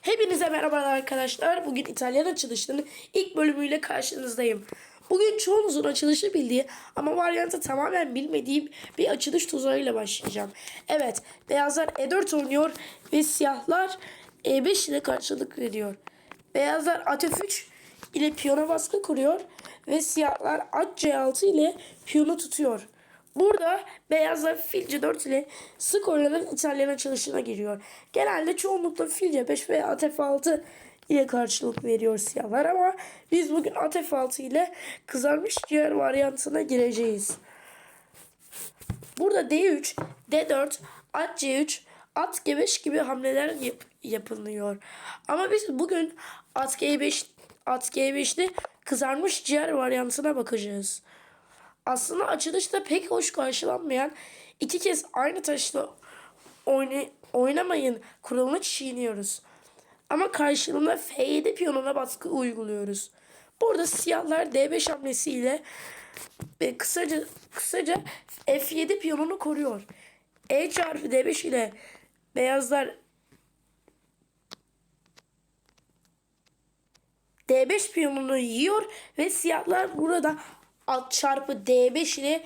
Hepinize merhabalar arkadaşlar. Bugün İtalyan açılışının ilk bölümüyle karşınızdayım. Bugün çoğunuzun açılışı bildiği ama varyantı tamamen bilmediğim bir açılış tuzağıyla başlayacağım. Evet, beyazlar E4 oynuyor ve siyahlar E5 ile karşılık veriyor. Beyazlar at F3 ile piyona baskı kuruyor ve siyahlar at C6 ile piyonu tutuyor. Burada beyazlar fil C4 ile sık oynanan İtalyan açılışına giriyor. Genelde çoğunlukla fil C5 veya at F6 ile karşılık veriyor siyahlar ama biz bugün at F6 ile kızarmış ciğer varyantına gireceğiz. Burada D3, D4, at C3, at G5 gibi hamleler yap- yapılıyor. Ama biz bugün at G5 at G5'te kızarmış ciğer varyantına bakacağız. Aslında açılışta pek hoş karşılanmayan iki kez aynı taşla oyna, oynamayın kuralını çiğniyoruz. Ama karşılığında F7 piyonuna baskı uyguluyoruz. Burada siyahlar D5 hamlesiyle e, kısaca kısaca F7 piyonunu koruyor. E çarpı D5 ile beyazlar D5 piyonunu yiyor ve siyahlar burada at çarpı D5 ile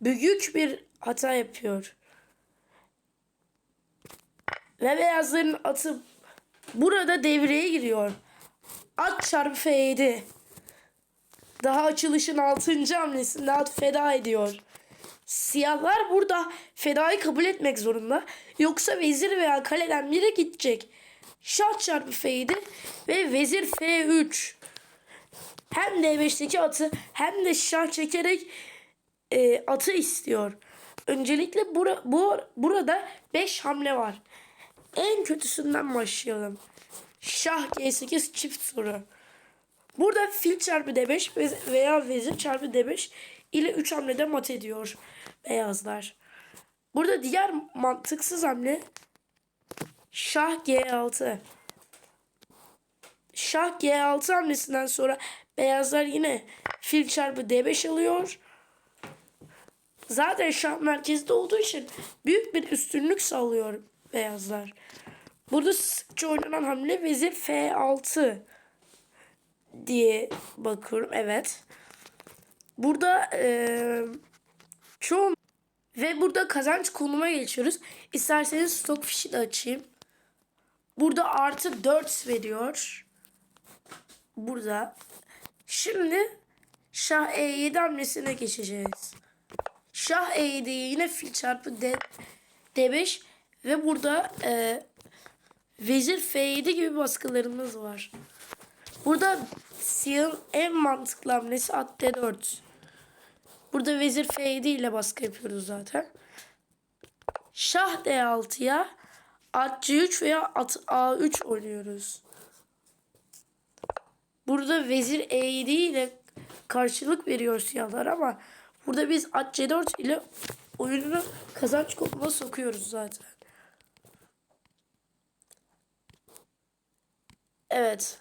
büyük bir hata yapıyor. Ve beyazların atı burada devreye giriyor. At çarpı F7. Daha açılışın 6. hamlesinde at feda ediyor. Siyahlar burada fedayı kabul etmek zorunda. Yoksa vezir veya kaleden biri gidecek. Şah çarpı F7 ve vezir F3 hem D5'teki atı hem de şah çekerek e, atı istiyor. Öncelikle bura, bu, burada 5 hamle var. En kötüsünden başlayalım. Şah G8 çift soru. Burada fil çarpı D5 ve- veya vezir çarpı D5 ile 3 hamlede mat ediyor beyazlar. Burada diğer mantıksız hamle Şah G6. Şah G6 hamlesinden sonra beyazlar yine fil çarpı D5 alıyor. Zaten şah merkezde olduğu için büyük bir üstünlük sağlıyor beyazlar. Burada sıkça oynanan hamle vezir F6 diye bakıyorum. Evet. Burada eee çoğu ve burada kazanç konuma geçiyoruz. İsterseniz stok fişi de açayım. Burada artı 4 veriyor. Burada. Şimdi Şah E7 hamlesine geçeceğiz. Şah E7'ye yine fil çarpı D, D5 ve burada e, vezir F7 gibi baskılarımız var. Burada siyahın en mantıklı hamlesi at D4. Burada vezir F7 ile baskı yapıyoruz zaten. Şah D6'ya at C3 veya at A3 oynuyoruz. Burada vezir E7 ile karşılık veriyor siyahlar ama burada biz at C4 ile oyununu kazanç konumuna sokuyoruz zaten. Evet.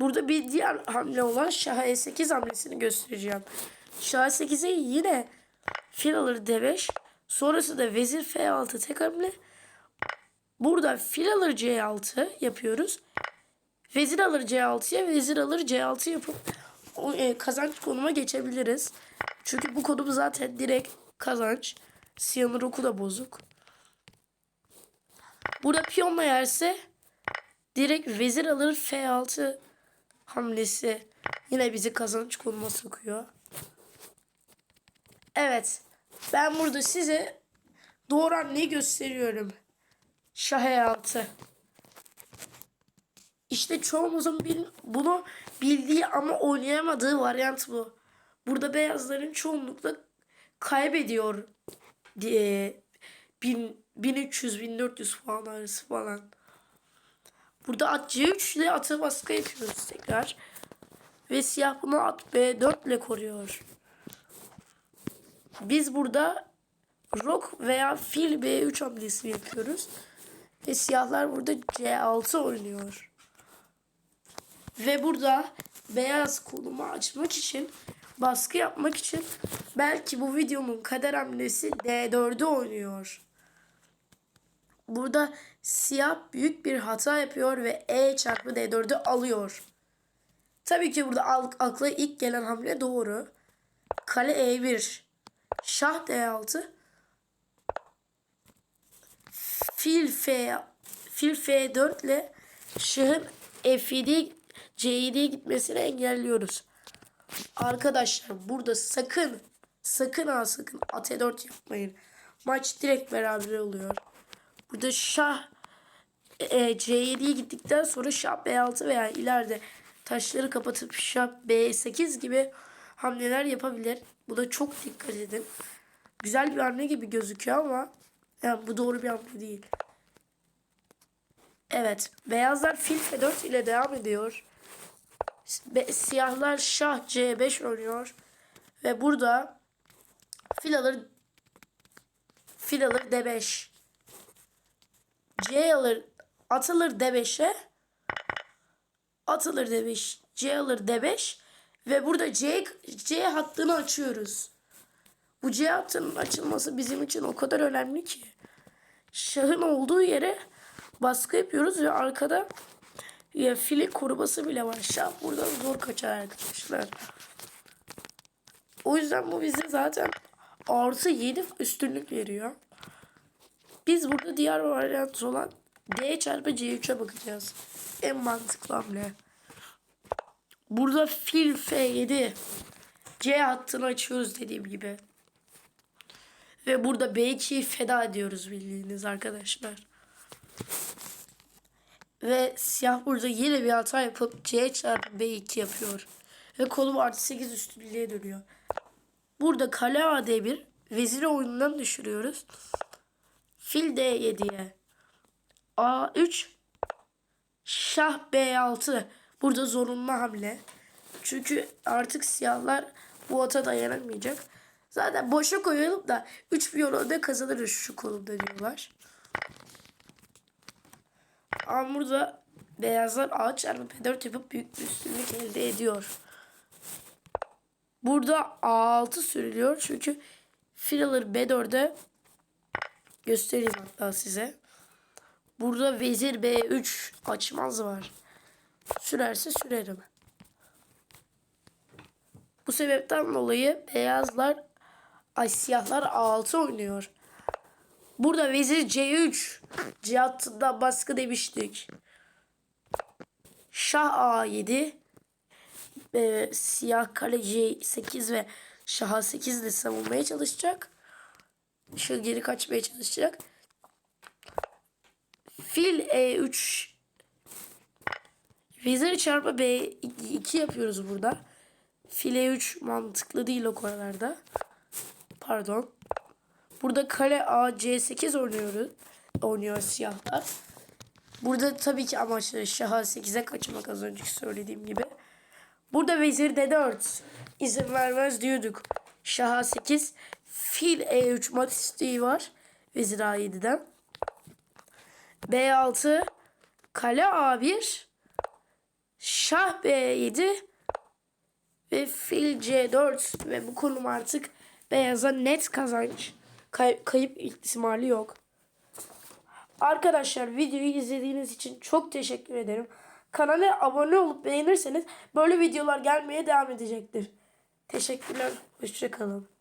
Burada bir diğer hamle olan Şah E8 hamlesini göstereceğim. Şah E8'e yine fil alır D5. Sonrası da vezir F6 tek hamle. Burada fil alır C6 yapıyoruz. Vezir alır C6'ya vezir alır C6 yapıp o, e, kazanç konuma geçebiliriz. Çünkü bu konum zaten direkt kazanç. Siyahın roku da bozuk. Burada piyonla yerse direkt vezir alır F6 hamlesi yine bizi kazanç konuma sokuyor. Evet. Ben burada size doğru hamleyi gösteriyorum. Şah E6. İşte çoğumuzun bil, bunu bildiği ama oynayamadığı varyant bu. Burada beyazların çoğunlukla kaybediyor diye 1300-1400 puan arası falan. Burada at C3 ile atı baskı yapıyoruz tekrar. Ve siyah bunu at B4 ile koruyor. Biz burada Rook veya fil B3 hamlesi yapıyoruz. Ve siyahlar burada C6 oynuyor. Ve burada beyaz kolumu açmak için baskı yapmak için belki bu videonun kader hamlesi D4'ü oynuyor. burada siyah büyük bir hata yapıyor ve E çarpı D4'ü alıyor. Tabii ki burada akla ilk gelen hamle doğru. Kale E1. Şah D6. Fil F fil F4 ile şahın F7 C7'ye gitmesini engelliyoruz. Arkadaşlar burada sakın sakın ha sakın at 4 yapmayın. Maç direkt beraber oluyor. Burada şah e, C7'ye gittikten sonra şah B6 veya ileride taşları kapatıp şah B8 gibi hamleler yapabilir. Buna çok dikkat edin. Güzel bir hamle gibi gözüküyor ama yani bu doğru bir hamle değil. Evet. Beyazlar fil F4 ile devam ediyor. Siyahlar şah C5 oynuyor. Ve burada fil alır fil alır D5. C alır atılır D5'e atılır D5 C alır D5 ve burada C C hattını açıyoruz. Bu C hattının açılması bizim için o kadar önemli ki. Şahın olduğu yere baskı yapıyoruz ve arkada ya fili koruması bile var. Şah buradan zor kaçar arkadaşlar. O yüzden bu bize zaten artı 7 üstünlük veriyor. Biz burada diğer varyant olan D çarpı C3'e bakacağız. En mantıklı hamle. Burada fil F7 C hattını açıyoruz dediğim gibi. Ve burada B2'yi feda ediyoruz bildiğiniz arkadaşlar. Ve siyah burada yine bir hata yapıp C çarpı B2 yapıyor. Ve kolum artı 8 üstünlüğe dönüyor. Burada kale AD1 veziri oyundan düşürüyoruz. Fil D7'ye. A3 Şah B6. Burada zorunlu hamle. Çünkü artık siyahlar bu ata dayanamayacak. Zaten boşa koyalım da 3 piyon önde kazanırız şu konumda diyorlar. Ama burada beyazlar A çarpı P4 yapıp büyük bir üstünlük elde ediyor. Burada A6 sürülüyor çünkü fil alır B4'e göstereyim hatta size. Burada vezir B3 açmaz var. Sürerse sürerim. Bu sebepten dolayı beyazlar ay siyahlar A6 oynuyor. Burada vezir C3 C hattında baskı demiştik. Şah A7 e, siyah kale C8 ve şah A8 ile savunmaya çalışacak. Şu geri kaçmaya çalışacak. Fil E3 Vezir çarpı B2 yapıyoruz burada. Fil E3 mantıklı değil o konularda. Pardon. Burada kale A C8 oynuyoruz. Oynuyor siyahlar. Burada tabii ki amaçları şah 8'e kaçmak az önceki söylediğim gibi. Burada vezir D4 izin vermez diyorduk. Şah 8 fil E3 mat isteği var. Vezir A7'den. B6 kale A1 şah B7 ve fil C4 ve bu konum artık beyaza net kazanç. Kay- kayıp ihtimali yok. Arkadaşlar videoyu izlediğiniz için çok teşekkür ederim. Kanala abone olup beğenirseniz böyle videolar gelmeye devam edecektir. Teşekkürler. Hoşçakalın.